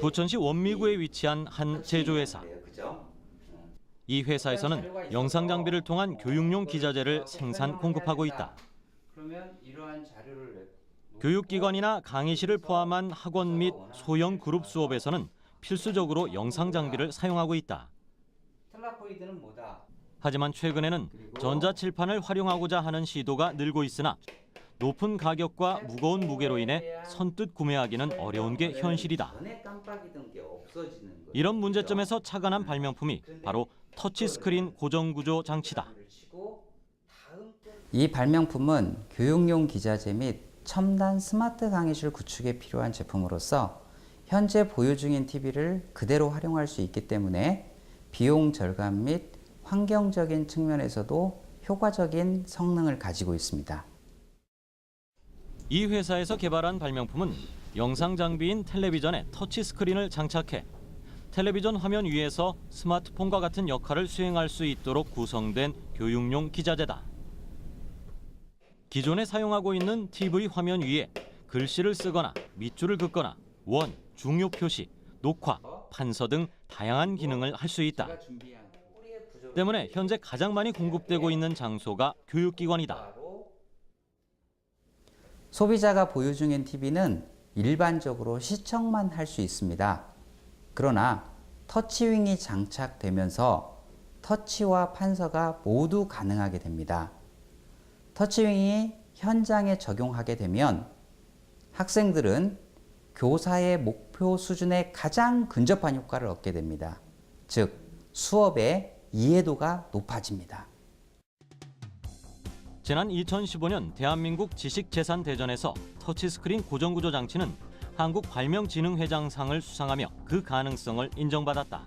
부천시 원미구에 위치한 한 제조회사. 이 회사에서는 영상 장비를 통한 교육용 기자재를 생산 공급하고 있다. 교육기관이나 강의실을 포함한 학원 및 소형 그룹 수업에서는 필수적으로 영상 장비를 사용하고 있다. 하지만 최근에는 전자칠판을 활용하고자 하는 시도가 늘고 있으나 높은 가격과 무거운 무게로 인해 선뜻 구매하기는 어려운 게 현실이다. 이런 문제점에서 착안한 발명품이 바로 터치스크린 고정구조 장치다. 이 발명품은 교육용 기자재 및 첨단 스마트 강의실 구축에 필요한 제품으로서 현재 보유 중인 TV를 그대로 활용할 수 있기 때문에 비용 절감 및 환경적인 측면에서도 효과적인 성능을 가지고 있습니다. 이 회사에서 개발한 발명품은 영상 장비인 텔레비전에 터치 스크린을 장착해 텔레비전 화면 위에서 스마트폰과 같은 역할을 수행할 수 있도록 구성된 교육용 기자재다. 기존에 사용하고 있는 TV 화면 위에 글씨를 쓰거나 밑줄을 긋거나 원, 중요 표시, 녹화, 판서 등 다양한 기능을 할 수 있다. 때문에 현재 가장 많이 공급되고 있는 장소가 교육기관이다. 소비자가 보유 중인 TV는 일반적으로 시청만 할 수 있습니다. 그러나 터치윙이 장착되면서 터치와 판서가 모두 가능하게 됩니다. 터치윙이 현장에 적용하게 되면 학생들은 교사의 목표 수준에 가장 근접한 효과를 얻게 됩니다. 즉, 수업의 이해도가 높아집니다. 지난 2015년 대한민국 지식재산대전에서 터치스크린 고정구조 장치는 한국 발명진흥회장상을 수상하며 그 가능성을 인정받았다.